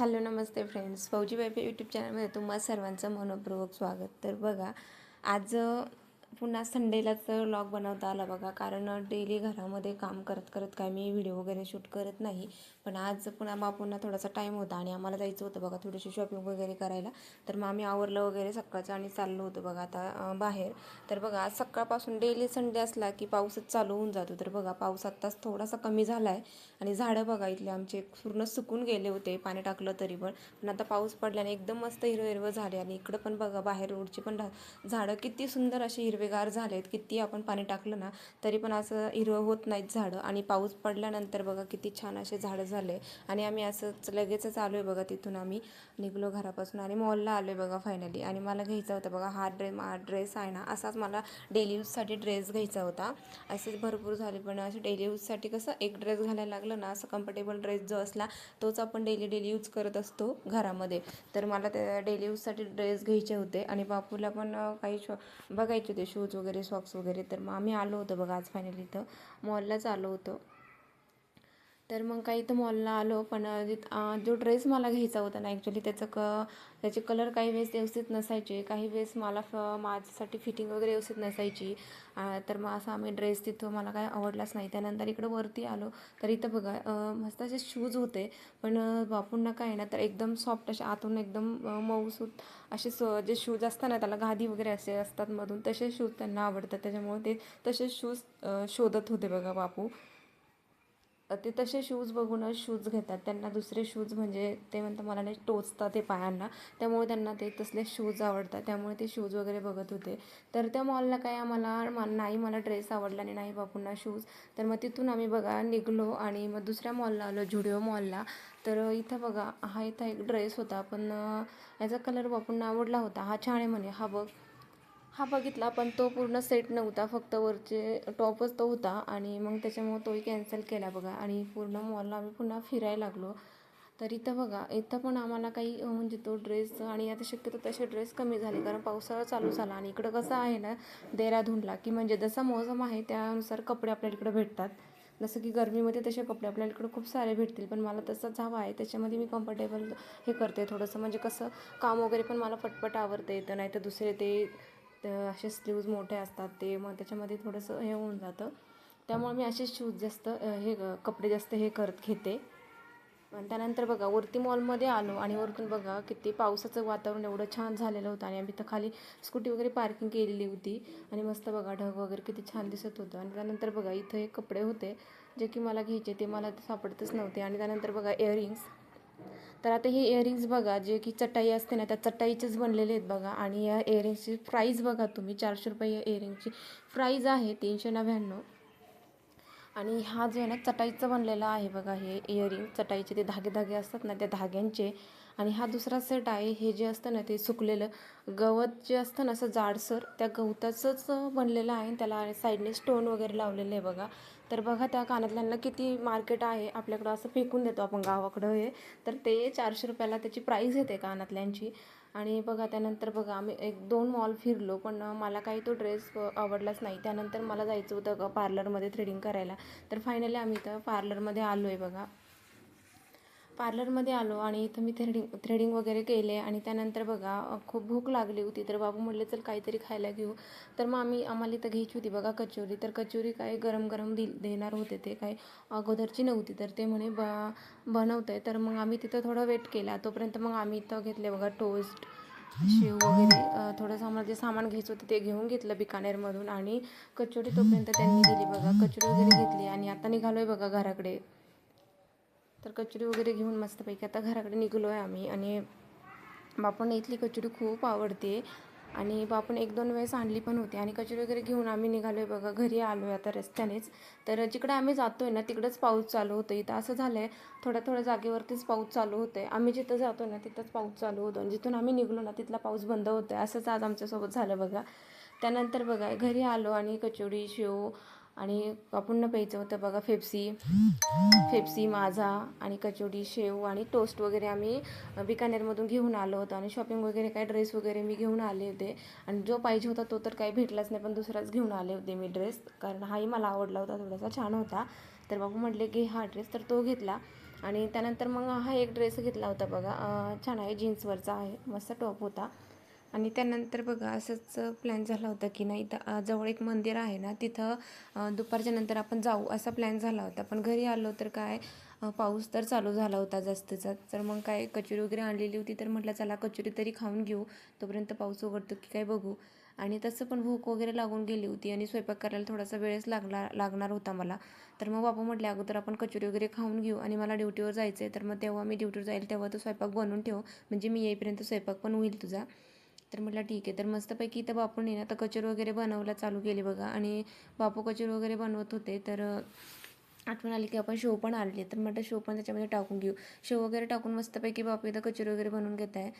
Hello नमस्ते friends. फौजी वायफे YouTube चॅनलमध्ये तुम्हा सर्वांचं मनपूर्वक स्वागत. तर बघा आज पुन्हा संडेलाच लॉग बनवता आला बघा. कारण डेली घरामध्ये काम करत करत काय मी व्हिडिओ वगैरे शूट करत नाही. पण आज पुन्हा बापूंना थोडासा टाईम होता आणि आम्हाला जायचं होतं बघा थोडीशी शॉपिंग वगैरे करायला. तर मग आम्ही आवरलं वगैरे सकाळचं आणि चाललो होतो बघा आता बाहेर. तर बघा आज सकाळपासून डेली संडे असला की पाऊसच चालू होऊन जातो. तर बघा पाऊस आत्ताच थोडासा कमी झाला आहे आणि झाडं बघा इथले आमचे पूर्ण सुकून गेले होते पाणी टाकलं तरी पण. पण आता पाऊस पडल्याने एकदम मस्त हिरवं हिरवं झाले. आणि इकडं पण बघा बाहेर रोडची पण झाडं किती सुंदर अशी हिरवी हिरवेगार झालेत किती आपण पाणी टाकलं ना तरी पण असं हिरवं होत नाहीत झाडं. आणि पाऊस पडल्यानंतर बघा किती छान असे झाडं झाले. आणि आम्ही असंच लगेचच आलो आहे बघा तिथून आम्ही. निघलो घरापासून आणि मॉलला आलो आहे बघा फायनली आणि मला घ्यायचा होता बघा हा ड्रे हा ड्रेस आहे ना असाच मला डेली यूजसाठी ड्रेस घ्यायचा होता. असेच भरपूर झाले पण असे डेली यूजसाठी कसं एक ड्रेस घालायला लागलं ना असं कम्फर्टेबल ड्रेस जो असला तोच आपण डेली डेली यूज करत असतो घरामध्ये. तर मला त्या डेली यूजसाठी ड्रेस घ्यायचे होते. आणि बापूला पण काही शॉ बघायचे होते शूज वगैरे सॉक्स वगैरे. तर मग आम्ही आलो होतो बघा आज फायनली इथं. मॉललाच आलो होतो. तर मग काही इथं मॉलला आलो पण जो ड्रेस मला घ्यायचा होता ना ॲक्च्युली त्याचं क त्याचे कलर काही वेळेस व्यवस्थित नसायचे. काही वेळेस मला फ माझ्यासाठी फिटिंग वगैरे व्यवस्थित नसायची. तर मग असा आम्ही ड्रेस तिथं मला काय आवडलाच नाही. त्यानंतर इकडं वरती आलो. तर इथं बघा मस्त असे शूज होते. पण वापरून बापूंना काय ना तर एकदम सॉफ्ट असे आतून एकदम मऊसूत असे स जे शूज असतात ना त्याला गादी वगैरे असे असतात मधून तसे शूज त्यांना आवडतात. त्याच्यामुळे ते तसे शूज शोधत होते बघा बापू. ते तसे शूज बघूनच शूज घेतात. त्यांना दुसरे शूज म्हणजे ते म्हणतात मला नाही टोचतात ते पायांना. त्यामुळे त्यांना ते तसले शूज आवडतात. त्यामुळे ते शूज वगैरे बघत होते. तर त्या मॉलला काय आम्हाला मा- नाही मला ड्रेस आवडला आणि नाही बापूंना शूज तर मग तिथून आम्ही बघा निघलो आणि मग दुसऱ्या मॉलला आलो जुडिओ मॉलला तर इथं बघा हा इथं एक ड्रेस होता. पण याचा कलर बापूंना आवडला होता. हा छान आहे म्हणे. हा बघ. हा बघितला पण तो पूर्ण सेट नव्हता. फक्त वरचे टॉपच तो होता आणि मग त्याच्यामुळे तोही कॅन्सल केला बघा. आणि पूर्ण मॉलला आम्ही पुन्हा फिरायला लागलो. तर इथं बघा इथं पण आम्हाला काही म्हणजे तो ड्रेस आणि आता शक्यतो तसे ड्रेस कमी झाले कारण पावसाळा चालू झाला आणि इकडं कसं आहे ना देहरादूनला की म्हणजे जसा मोसम आहे त्यानुसार कपडे आपल्या इकडं भेटतात. जसं की गरमीमध्ये तसे कपडे आपल्याला इकडं खूप सारे भेटतील पण मला तसंच हवा आहे. त्याच्यामध्ये मी कम्फर्टेबल हे करते थोडंसं. म्हणजे कसं काम वगैरे पण मला पटपट आवडतं येतं नाही तर दुसरे ते तर असे स्लीव्ज मोठे असतात ते मग त्याच्यामध्ये थोडंसं हे होऊन जातं. त्यामुळे मी असेच शूज जास्त हे ग- कपडे जास्त हे करत घेते. आणि त्यानंतर बघा वरती मॉलमध्ये आलो आणि वरतून बघा किती पावसाचं वातावरण एवढं छान झालेलं होतं आणि आम्ही तर खाली स्कूटी वगैरे पार्किंग केलेली होती. आणि मस्त बघा ढग वगैरे किती छान दिसत होतं. आणि त्यानंतर बघा इथं हे कपडे होते जे की मला घ्यायचे ते मला सापडतच नव्हते. आणि त्यानंतर बघा इयरिंग्स तर आता हे इयरिंग्स बघा जे की चटाई असते ना त्या चटाईचेच बनलेले आहेत बघा. आणि या इयरिंग्सची प्राईज बघा तुम्ही चारशे रुपये या इयरिंगची प्राईज आहे तीनशे नव्याण्णव. आणि हा जो आहे ना चटाईचा बनलेला आहे बघा हे इयरिंग चटाईचे ते धागे धागे असतात ना त्या धाग्यांचे आणि हा दुसरा सेट आहे हे जे असतं ना ते सुकलेलं गवत जे असतं ना असं जाडसर त्या गवताचंच बनलेलं आहे त्याला साईडने स्टोन वगैरे लावलेले आहे बघा. तर बघा त्या कानातल्यांना किती मार्केट आहे आपल्याकडं असं फेकून देतो आपण गावाकडं हे. तर ते चारशे रुपयाला त्याची प्राईस येते कानातल्यांची. आणि बघा त्यानंतर बघा आम्ही एक दोन मॉल फिरलो पण मला काही तो ड्रेस आवडलाच नाही. त्यानंतर मला जायचं होतं ग पार्लरमध्ये थ्रेडिंग करायला. तर फायनली आम्ही इथं पार्लरमध्ये आलो आहे बघा. पार्लरमध्ये आलो आणि इथं मी थ्रेडिंग थ्रेडिंग वगैरे केले आणि त्यानंतर बघा खूप भूक लागली होती. तर बाबू म्हटले चल काहीतरी खायला घेऊ. तर मग आम्ही आम्हाला इथं घ्यायची होती बघा कचोरी. तर कचोरी काय गरम गरम दि देणार होते ते काय अगोदरची नव्हती. तर ते म्हणे ब बनवतं आहे तर मग आम्ही तिथं थोडं वेट केला. तोपर्यंत मग आम्ही इथं घेतले बघा टोस्ट शेव वगैरे थोडंसं आम्हाला जे सामान घ्यायचं होतं ते घेऊन घेतलं बिकानेरमधून आणि कचोरी तोपर्यंत त्यांनी दिली बघा. कचोरी वगैरे घेतली आणि आता निघालो आहे बघा घराकडे. तर कचोरी वगैरे घेऊन मस्तपैकी आता घराकडे निघलो आहे आम्ही. आणि बापूंना इथली कचोरी खूप आवडते. आणि बापून एक दोन वेळेस आणली पण होती. आणि कचोरी वगैरे घेऊन आम्ही निघालो आहे बघा. घरी आलो आहे आता रस्त्यानेच. तर जिकडे आम्ही जातो आहे ना तिकडंच पाऊस चालू होतो इथं असं झालं आहे थोड्या थोड्या जागेवरतीच पाऊस चालू होतं आहे आम्ही जिथं जातो ना तिथंच पाऊस चालू होतो. आणि जिथून आम्ही निघलो ना तिथला पाऊस बंद होतो आहे असंच आज आमच्यासोबत झालं बघा. त्यानंतर बघा घरी आलो आणि कचोरी शेव आणि आपण प्यायचं होतं बघा फेप्सी फेप्सी माझा आणि कचोडी शेव आणि टोस्ट वगैरे आम्ही बिकानेरमधून घेऊन आलो होतो. आणि शॉपिंग वगैरे काय ड्रेस वगैरे मी घेऊन आले होते. आणि जो पाहिजे होता तो तर काही भेटलाच नाही पण दुसराच घेऊन आले होते मी ड्रेस कारण हाही मला आवडला होता थोडासा छान होता. तर बाबू म्हटले की हा ड्रेस तर तो घेतला. आणि त्यानंतर मग हा एक ड्रेस घेतला होता बघा. छान आहे जीन्सवरचा आहे. मस्त टॉप होता. आणि त्यानंतर बघा असंच प्लॅन झाला होता की नाही इथं जवळ एक मंदिर आहे ना तिथं दुपारच्या नंतर आपण जाऊ असा प्लॅन झाला होता. पण घरी आलो तर काय पाऊस तर चालू झाला होता जास्तीचा. तर मग काय कचोरी वगैरे आणलेली होती तर म्हटलं चला कचोरी तरी खाऊन घेऊ. तोपर्यंत पाऊस उघडतो की काय बघू. आणि तसं पण भूक वगैरे लागून गेली होती आणि स्वयंपाक करायला थोडासा वेळच लागला लागणार होता मला. तर मग बाबा म्हटले अगोदर आपण कचोरी वगैरे खाऊन घेऊ आणि मला ड्युटीवर जायचं आहे तर मग तेव्हा मी ड्युटीवर जाईल तेव्हा तो स्वयंपाक बनवून ठेव. म्हणजे मी येईपर्यंत स्वयंपाक पण होईल तुझा. तर म्हटलं ठीक आहे. तर मस्तपैकी इथं बापूने ना तर कचोरी वगैरे बनवायला चालू केली बघा. आणि बापू कचोरी वगैरे बनवत होते. तर आठवण आली की आपण शेव पण आणले. तर म्हटलं शेव पण त्याच्यामध्ये टाकून घेऊ. शेव वगैरे टाकून मस्तपैकी बापू इथं कचोरी वगैरे बनवून घेत आहे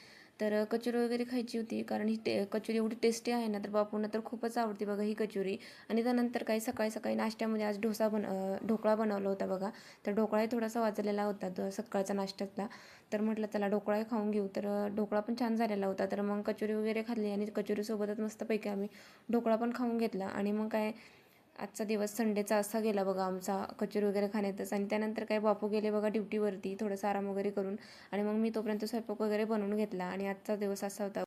तर कचोरी वगैरे खायची होती कारण ही टे कचोरी एवढी टेस्टी आहे ना तर बापूंना तर खूपच आवडते बघा ही कचोरी. आणि त्यानंतर काही सकाळी सकाळी नाश्त्यामध्ये आज डोसा बन ढोकळा बनवला होता बघा. तर ढोकळाही थोडासा वाजलेला होता तो सकाळचा नाश्त्यातला. तर म्हटलं चला ढोकळाही खाऊन घेऊ. तर ढोकळा पण छान झालेला होता. तर मग कचोरी वगैरे खाल्ली आणि कचोरीसोबतच मस्तपैकी आम्ही ढोकळा पण खाऊन घेतला. आणि मग काय आजचा दिवस संडेचा असा गेला बघा आमचा कचोरी वगैरे खाण्यातच. आणि त्यानंतर काय बापू गेले बघा ड्युटीवरती थोडंसं आराम वगैरे करून. आणि मग मी तोपर्यंत स्वयंपाक वगैरे बनवून घेतला. आणि आजचा दिवस असा होता.